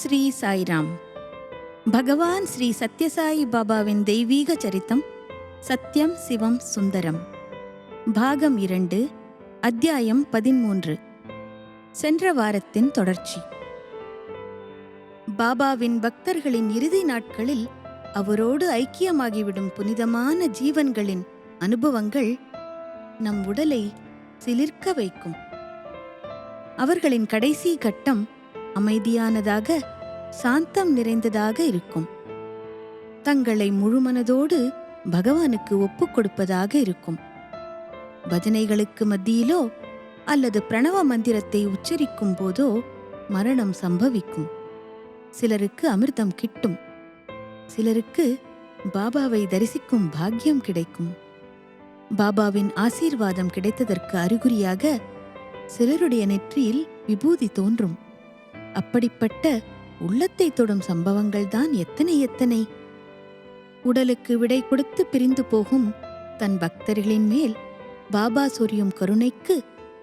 ஸ்ரீ சாய்ராம். பகவான் ஸ்ரீ சத்யசாயி பாபாவின் தெய்வீக சரித்தம் சத்யம் சிவம் சுந்தரம். பாகம் இரண்டு அத்தியாயம் பதிமூன்று. சென்ற வாரத்தின் தொடர்ச்சி. பாபாவின் பக்தர்களின் இறுதி நாட்களில் அவரோடு ஐக்கியமாகிவிடும் புனிதமான ஜீவன்களின் அனுபவங்கள் நம் உடலை சிலிர்க்க வைக்கும். அவர்களின் கடைசி கட்டம் அமைதியானதாக சாந்தம் நிறைந்ததாக இருக்கும். தங்களை முழுமனதோடு பகவானுக்கு ஒப்புக் கொடுப்பதாக இருக்கும். பஜனைகளுக்கு மத்தியிலோ அல்லது பிரணவ மந்திரத்தை உச்சரிக்கும் போதோ மரணம் சம்பவிக்கும். சிலருக்கு அமிர்தம் கிட்டும். சிலருக்கு பாபாவை தரிசிக்கும் பாக்கியம் கிடைக்கும். பாபாவின் ஆசீர்வாதம் கிடைத்ததற்கு அறிகுறியாக சிலருடைய நெற்றியில் விபூதி தோன்றும். அப்படிப்பட்ட உள்ளத்தை தொடும் சம்பவங்கள் தான் எத்தனை எத்தனை. உடலுக்கு விடை கொடுத்து பிரிந்து போகும் தன் பக்தர்களின் மேல் பாபா சொரியும் கருணைக்கு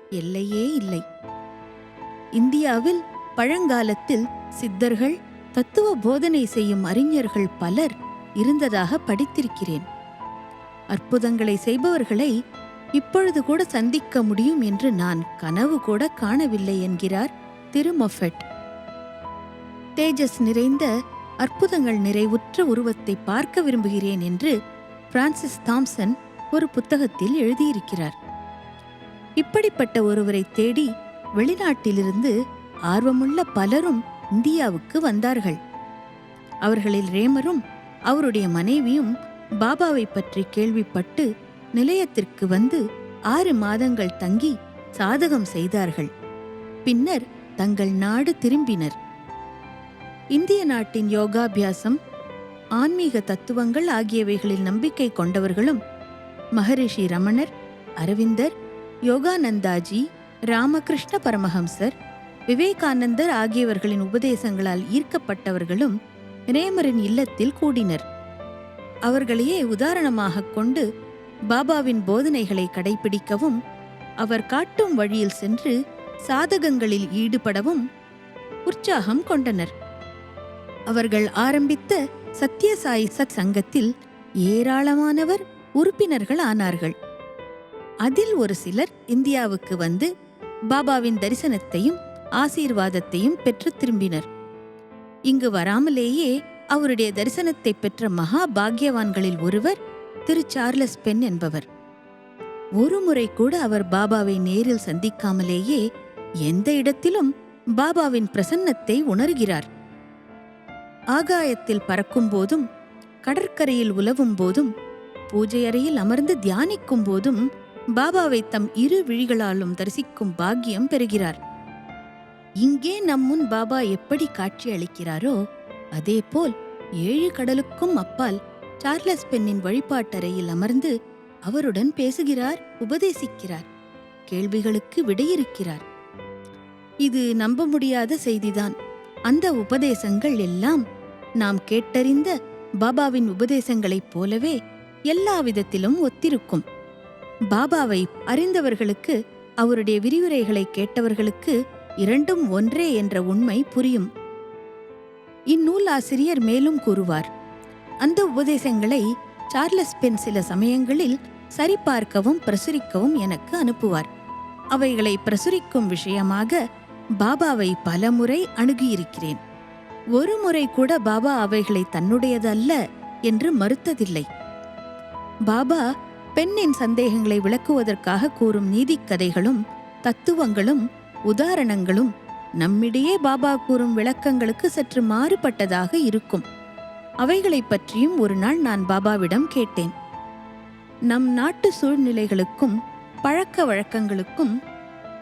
எல்லையே இல்லை. இந்தியாவில் பழங்காலத்தில் சித்தர்கள் தத்துவ போதனை செய்யும் அறிஞர்கள் பலர் இருந்ததாக படித்திருக்கிறேன். அற்புதங்களை செய்பவர்களை இப்பொழுது கூட சந்திக்க முடியும் என்று நான் கனவு கூட காணவில்லை என்கிறார் திருமொஃபெட். தேஜஸ் நிறைந்த அற்புதங்கள் நிறைவுற்ற உருவத்தை பார்க்க விரும்புகிறேன் என்று பிரான்சிஸ் தாம்சன் ஒரு புத்தகத்தில் எழுதியிருக்கிறார். இப்படிப்பட்ட ஒருவரை தேடி வெளிநாட்டிலிருந்து ஆர்வமுள்ள பலரும் இந்தியாவுக்கு வந்தார்கள். அவர்களில் ரேமரும் அவருடைய மனைவியும் பாபாவை பற்றி கேள்விப்பட்டு நிலையத்திற்கு வந்து ஆறு மாதங்கள் தங்கி சாதகம் செய்தார்கள். பின்னர் தங்கள் நாடு திரும்பினர். இந்திய நாட்டின் யோகாபியாசம் ஆன்மீக தத்துவங்கள் ஆகியவைகளில் நம்பிக்கை கொண்டவர்களும் மகரிஷி ரமணர் அரவிந்தர் யோகானந்தாஜி ராமகிருஷ்ண பரமஹம்சர் விவேகானந்தர் ஆகியவர்களின் உபதேசங்களால் ஈர்க்கப்பட்டவர்களும் ரேமரின் இல்லத்தில் கூடினர். அவர்களையே உதாரணமாகக் கொண்டு பாபாவின் போதனைகளை கடைபிடிக்கவும் அவர் காட்டும் வழியில் சென்று சாதகங்களில் ஈடுபடவும் உற்சாகம் கொண்டனர். அவர்கள் ஆரம்பித்த சத்யசாயி சத் சங்கத்தில் ஏராளமானவர் உறுப்பினர்கள் ஆனார்கள் அதில் ஒரு சிலர் இந்தியாவுக்கு வந்து பாபாவின் தரிசனத்தையும் ஆசீர்வாதத்தையும் பெற்று திரும்பினர். இங்கு வராமலேயே அவருடைய தரிசனத்தை பெற்ற மகா பாக்யவான்களில் ஒருவர் திரு சார்லஸ் பென் என்பவர். ஒரு முறை கூட அவர் பாபாவை நேரில் சந்திக்காமலேயே எந்த இடத்திலும் பாபாவின் பிரசன்னத்தை உணர்கிறார். ஆகாயத்தில் பறக்கும் போதும் கடற்கரையில் உலவும் போதும் பூஜை அறையில் அமர்ந்து தியானிக்கும் போதும் பாபாவை தம் இரு விழிகளாலும் தரிசிக்கும் பாக்கியம் பெறுகிறார். இங்கே நம்முன் பாபா எப்படி காட்சி அளிக்கிறாரோ அதேபோல் ஏழு கடலுக்கும் அப்பால் சார்லஸ் பெண்ணின் வழிபாட்டறையில் அமர்ந்து அவருடன் பேசுகிறார் உபதேசிக்கிறார் கேள்விகளுக்கு விடையிறுக்கிறார். இது நம்ப முடியாத செய்திதான். அந்த உபதேசங்கள் எல்லாம் நாம் கேட்டறிந்த பாபாவின் உபதேசங்களைப் போலவே எல்லா விதத்திலும் ஒத்திருக்கும். பாபாவை அறிந்தவர்களுக்கு அவருடைய விரிவுரைகளை கேட்டவர்களுக்கு இரண்டும் ஒன்றே என்ற உண்மை புரியும். இந்நூல் ஆசிரியர் மேலும் கூறுவார் அந்த உபதேசங்களை சார்லஸ் பென் சில சமயங்களில் சரிபார்க்கவும் பிரசுரிக்கவும் எனக்கு அனுப்புவார். அவைகளை பிரசுரிக்கும் விஷயமாக பாபாவை பலமுறை அணுகியிருக்கிறேன். ஒரு முறை கூட பாபா அவைகளை தன்னுடையதல்ல என்று மறுத்ததில்லை. பாபா பெண்ணின் சந்தேகங்களை விளக்குவதற்காக கூறும் நீதிக்கதைகளும் தத்துவங்களும் உதாரணங்களும் நம்மிடையே பாபா கூறும் விளக்கங்களுக்கு சற்று மாறுபட்டதாக இருக்கும். அவைகளைப் பற்றியும் ஒரு நாள் நான் பாபாவிடம் கேட்டேன். நம் நாட்டு சூழ்நிலைகளுக்கும் பழக்க வழக்கங்களுக்கும்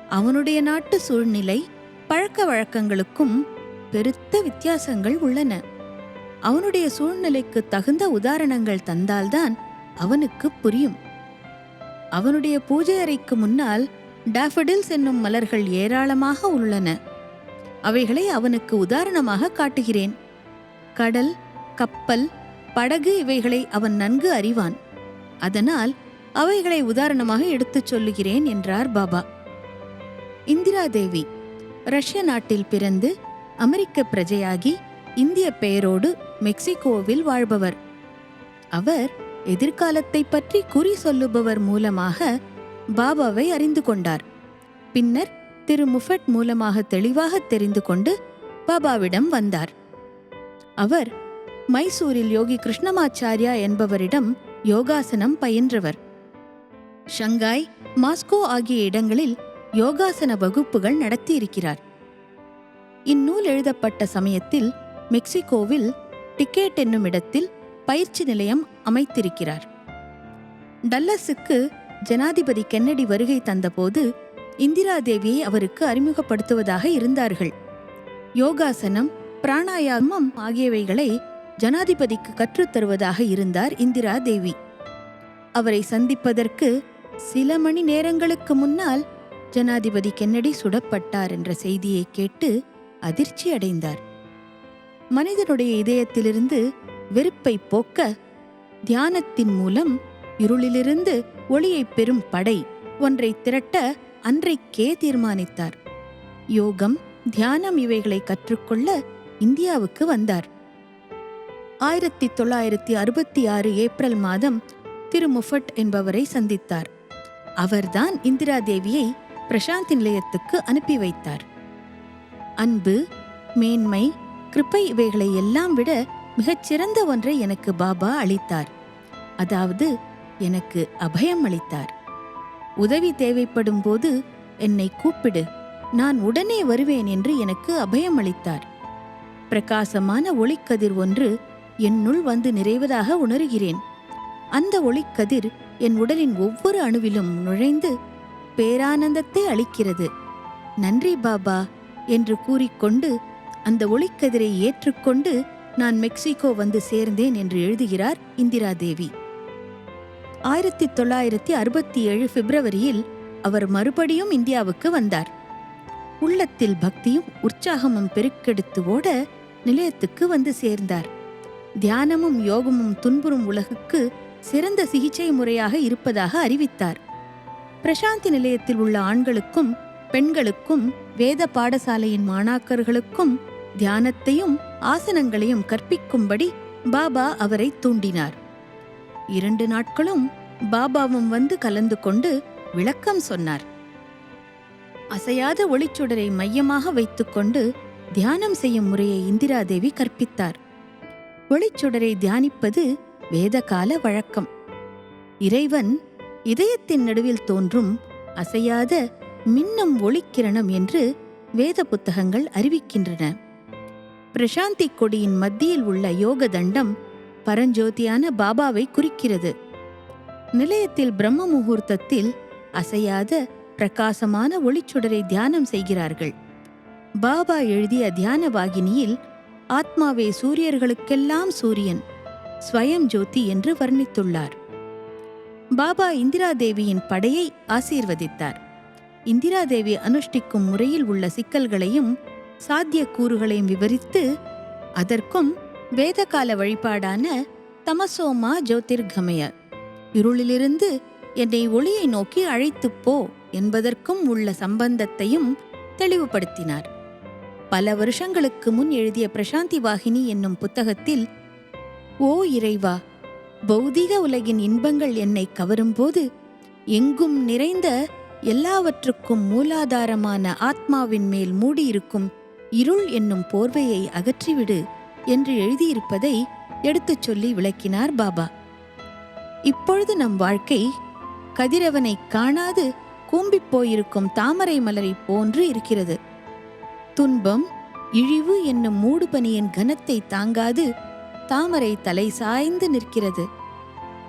அவனுடைய நாட்டு சூழ்நிலை பழக்க வழக்கங்களுக்கும் பெருத்த வித்தியாசங்கள் உள்ளன. அவனுடைய சூழ்நிலைக்கு தகுந்த உதாரணங்கள் தந்தால்தான் அவனுக்கு புரியும். அவனுடைய பூஜை அறைக்கு முன்னால் டாஃபடில்ஸ் என்னும் மலர்கள் ஏராளமாக உள்ளன. அவைகளை அவனுக்கு உதாரணமாக காட்டுகிறேன். கடல் கப்பல் படகு இவைகளை அவன் நன்கு அறிவான். அதனால் அவைகளை உதாரணமாக எடுத்துச் சொல்லுகிறேன் என்றார் பாபா. இந்திரா தேவி ரஷ்ய நாட்டில் பிறந்து அமெரிக்க பிரஜையாகி இந்திய பெயரோடு மெக்சிகோவில் வாழ்பவர். அவர் எதிர்காலத்தை பற்றி குறி சொல்லுபவர் மூலமாக பாபாவை அறிந்து கொண்டார். பின்னர் திரு முஃபட் மூலமாக தெளிவாக தெரிந்து கொண்டு பாபாவிடம் வந்தார். அவர் மைசூரில் யோகி கிருஷ்ணமாச்சாரியா என்பவரிடம் யோகாசனம் பயின்றவர். ஷங்காய் மாஸ்கோ ஆகிய இடங்களில் யோகாசன வகுப்புகள் நடத்தியிருக்கிறார். இந்நூல் எழுதப்பட்ட சமயத்தில் மெக்சிகோவில் டிக்கெட் என்னும் இடத்தில் பயிற்சி நிலையம் அமைத்திருக்கிறார். டல்லஸுக்கு ஜனாதிபதி கென்னடி வருகை தந்தபோது இந்திரா தேவியை அவருக்கு அறிமுகப்படுத்துவதாக இருந்தார்கள். யோகாசனம் பிராணாயாமம் ஆகியவைகளை ஜனாதிபதிக்கு கற்றுத் தருவதாக இருந்தார் இந்திரா தேவி அவரை சந்திப்பதற்கு சில மணி நேரங்களுக்கு முன்னால் ஜனாதிபதி கென்னடி சுடப்பட்டார் என்ற செய்தியை கேட்டு அதிர்ச்சி அடைந்தார். மனிதனுடைய இதயத்திலிருந்து வெறுப்பை போக்க தியானத்தின் மூலம் இருளிலிருந்து ஒளியைப் பெறும் படை ஒன்றை திரட்ட அன்றைக்கே தீர்மானித்தார். யோகம் தியானம் இவைகளை கற்றுக்கொள்ள இந்தியாவுக்கு வந்தார். ஆயிரத்தி தொள்ளாயிரத்தி அறுபத்தி ஆறு ஏப்ரல் மாதம் திரு முஃபட் என்பவரை சந்தித்தார். அவர்தான் இந்திரா தேவியை பிரசாந்தி நிலையத்துக்கு அனுப்பி வைத்தார். அன்பு மேன்மை கிருப்பை இவைகளை எல்லாம் விட மிகச்சிறந்த ஒன்றை எனக்கு பாபா அளித்தார். அதாவது எனக்கு அபயம் அளித்தார். உதவி தேவைப்படும் போது என்னை கூப்பிடு நான் உடனே வருவேன் என்று எனக்கு அபயம் அளித்தார். பிரகாசமான ஒளிக்கதிர் ஒன்று என்னுள் வந்து நிறைவதாக உணர்கிறேன். அந்த ஒளிக்கதிர் என் உடலின் ஒவ்வொரு அணுவிலும் நுழைந்து பேரானந்தத்தை அளிக்கிறது. நன்றி பாபா. என்று கூறிக்கொண்டு அந்த ஒளிக்கதிரை ஏற்றுக்கொண்டு நான் மெக்சிகோ வந்து சேர்ந்தேன் என்று எழுதுகிறார் இந்திரா தேவி ஆயிரத்தி தொள்ளாயிரத்தி அறுபத்தி ஏழு பிப்ரவரியில் அவர் மறுபடியும் இந்தியாவுக்கு வந்தார். உள்ளத்தில் பக்தியும் உற்சாகமும் பெருக்கெடுத்து ஓட நிலையத்துக்கு வந்து சேர்ந்தார். தியானமும் யோகமும் துன்புறும் உலகுக்கு சிறந்த சிகிச்சை முறையாக இருப்பதாக அறிவித்தார். பிரசாந்தி நிலையத்தில் உள்ள ஆண்களுக்கும் பெண்களுக்கும் வேத பாடசாலையின் மாணாக்கர்களுக்கும் தியானத்தையும் ஆசனங்களையும் கற்பிக்கும்படி பாபா அவரை தூண்டினார். இரண்டு நாட்களும் பாபாவும் வந்து கலந்து கொண்டு விளக்கம் சொன்னார். அசையாத ஒளிச்சுடரை மையமாக வைத்துக்கொண்டு தியானம் செய்யும் முறையை இந்திராதேவி கற்பித்தார். ஒளிச்சுடரை தியானிப்பது வேதகால வழக்கம். இறைவன் இதயத்தின் நடுவில் தோன்றும் அசையாத மின்னும் ஒளிக்கிரணம் என்று வேத புத்தகங்கள் அறிவிக்கின்றன. பிரசாந்தி கொடியின் மத்தியில் உள்ள யோக தண்டம் பரஞ்சோதியான பாபாவை குறிக்கிறது. நிலையத்தில் பிரம்ம முகூர்த்தத்தில் அசையாத பிரகாசமான ஒளிச்சுடரை தியானம் செய்கிறார்கள். பாபா எழுதிய தியான வாகினியில் ஆத்மாவே சூரியர்களுக்கெல்லாம் சூரியன் ஸ்வயம் ஜோதி என்று வர்ணித்துள்ளார். பாபா இந்திரா தேவியின் படையை ஆசீர்வதித்தார். இந்திரா தேவி அனுஷ்டிக்கும் முறையில் உள்ள சிக்கல்களையும் சாத்தியக்கூறுகளையும் விவரித்து அதற்கும் வேதகால வழிபாடான தமசோமா ஜோதிர்கமய இருளிலிருந்து என்னை ஒளியை நோக்கி அழைத்துப் போ என்பதற்கும் உள்ள சம்பந்தத்தையும் தெளிவுபடுத்தினார். பல வருஷங்களுக்கு முன் எழுதிய பிரசாந்தி வாகினி என்னும் புத்தகத்தில் ஓ இறைவா பௌதிக உலகின் இன்பங்கள் என்னை கவரும்போது எங்கும் நிறைந்த எல்லாவற்றுக்கும் மூலாதாரமான ஆத்மாவின் மேல் மூடியிருக்கும் இருள் என்னும் போர்வையை அகற்றிவிடு என்று எழுதியிருப்பதை எடுத்துச் சொல்லி விளக்கினார் பாபா. இப்பொழுது நம் வாழ்க்கை கதிரவனை காணாது கூம்பிப் போயிருக்கும் தாமரை மலரை போன்று இருக்கிறது. துன்பம் இழிவு என்னும் மூடுபனியின் கனத்தை தாங்காது தாமரை தலை சாய்ந்து நிற்கிறது.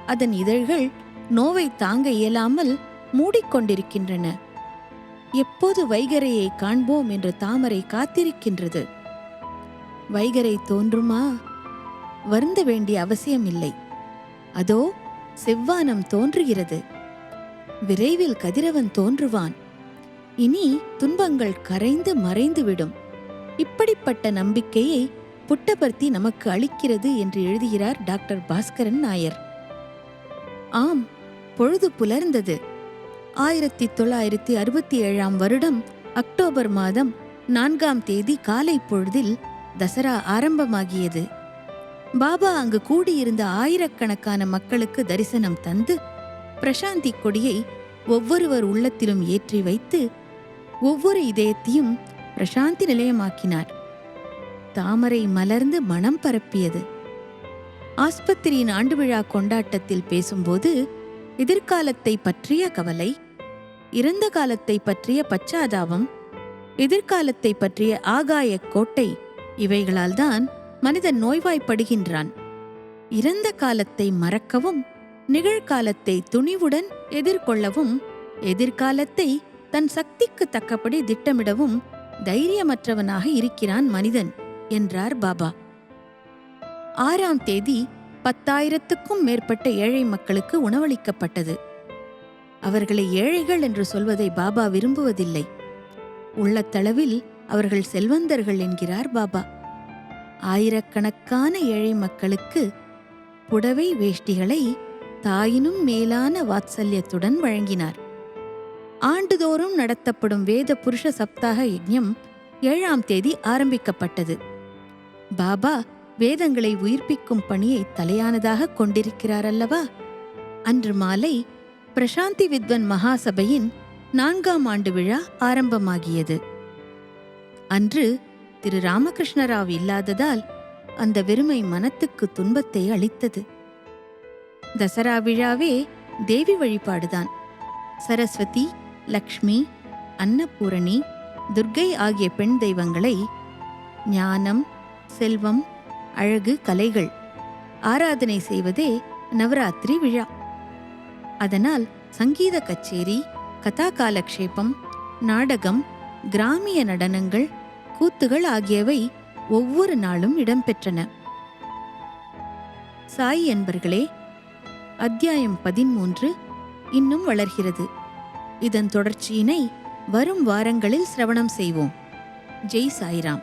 அதன் இதழ்கள் நோவை தாங்க இயலாமல் மூடிக்கொண்டிருக்கின்றன. எப்போது வைகரையை காண்போம் என்று தாமரை காத்திருக்கின்றது. வைகரை தோன்றுமா? வருந்த வேண்டிய அவசியமில்லை. அதோ செவ்வானம் தோன்றுகிறது. விரைவில் கதிரவன் தோன்றுவான். இனி துன்பங்கள் கரைந்து மறைந்துவிடும். இப்படிப்பட்ட நம்பிக்கையை புட்டபர்த்தி நமக்கு அளிக்கிறது என்று எழுதுகிறார் டாக்டர் பாஸ்கரன் நாயர். ஆம் பொழுது புலர்ந்தது. ஆயிரத்தி தொள்ளாயிரத்தி அறுபத்தி ஏழாம் வருடம் அக்டோபர் மாதம் நான்காம் தேதி காலை பொழுதில் தசரா ஆரம்பமாகியது. பாபா அங்கு கூடியிருந்த ஆயிரக்கணக்கான மக்களுக்கு தரிசனம் தந்து பிரசாந்தி கொடியை ஒவ்வொருவர் உள்ளத்திலும் ஏற்றி வைத்து ஒவ்வொரு இதயத்தையும் பிரசாந்தி நிலையமாக்கினார். தாமரை மலர்ந்து மனம் பரப்பியது. ஆஸ்பத்திரியின் ஆண்டு விழா கொண்டாட்டத்தில் பேசும்போது எதிர்காலத்தை பற்றிய கவலை இறந்த காலத்தை பற்றிய பச்சாதாபம் எதிர்காலத்தை பற்றிய ஆகாய கோட்டை இவைகளால்தான் மனிதன் நோய்வாய்ப்படுகின்றான். இறந்த காலத்தை மறக்கவும் நிகழ்காலத்தை துணிவுடன் எதிர்கொள்ளவும் எதிர்காலத்தை தன் சக்திக்கு தக்கபடி திட்டமிடவும் தைரியமற்றவனாக இருக்கிறான் மனிதன் என்றார் பாபா. ஆறாம் தேதி பத்தாயிரத்துக்கும் மேற்பட்ட ஏழை மக்களுக்கு உணவளிக்கப்பட்டது. அவர்களை ஏழைகள் என்று சொல்வதை பாபா விரும்புவதில்லை. உள்ளத்தளவில் அவர்கள் செல்வந்தர்கள் என்கிறார் பாபா. ஆயிரக்கணக்கான ஏழை மக்களுக்கு புடவை வேஷ்டிகளை தாயினும் மேலான வாத்சல்யத்துடன் வழங்கினார். ஆண்டுதோறும் நடத்தப்படும் வேத புருஷ சப்தாக யஜ்ஞம் ஏழாம் தேதி ஆரம்பிக்கப்பட்டது. பாபா வேதங்களை உயிர்ப்பிக்கும் பணியை தலையானதாக கொண்டிருக்கிறார் அல்லவா? அன்று மாலை பிரசாந்தி வித்வன் மகாசபையின் நான்காம் ஆண்டு விழா ஆரம்பமாகியது. அன்று திரு ராமகிருஷ்ணராவ் இல்லாததால் அந்த வெறுமை மனத்துக்கு துன்பத்தை அளித்தது. தசரா விழாவே தேவி வழிபாடுதான். சரஸ்வதி லக்ஷ்மி அன்னபூரணி துர்க்கை ஆகிய பெண் தெய்வங்களை ஞானம் செல்வம் அழகு கலைகள் ஆராதனை செய்வதே நவராத்திரி விழா. அதனால் சங்கீத கச்சேரி கதா காலக்ஷேபம் நாடகம் கிராமிய நடனங்கள் கூத்துகள் ஆகியவை ஒவ்வொரு நாளும் இடம்பெற்றன. சாய் என்பர்களே அத்தியாயம் பதிமூன்று இன்னும் வளர்கிறது. இதன் தொடர்ச்சியினை வரும் வாரங்களில் சிரவணம் செய்வோம். ஜெய் சாய்ராம்.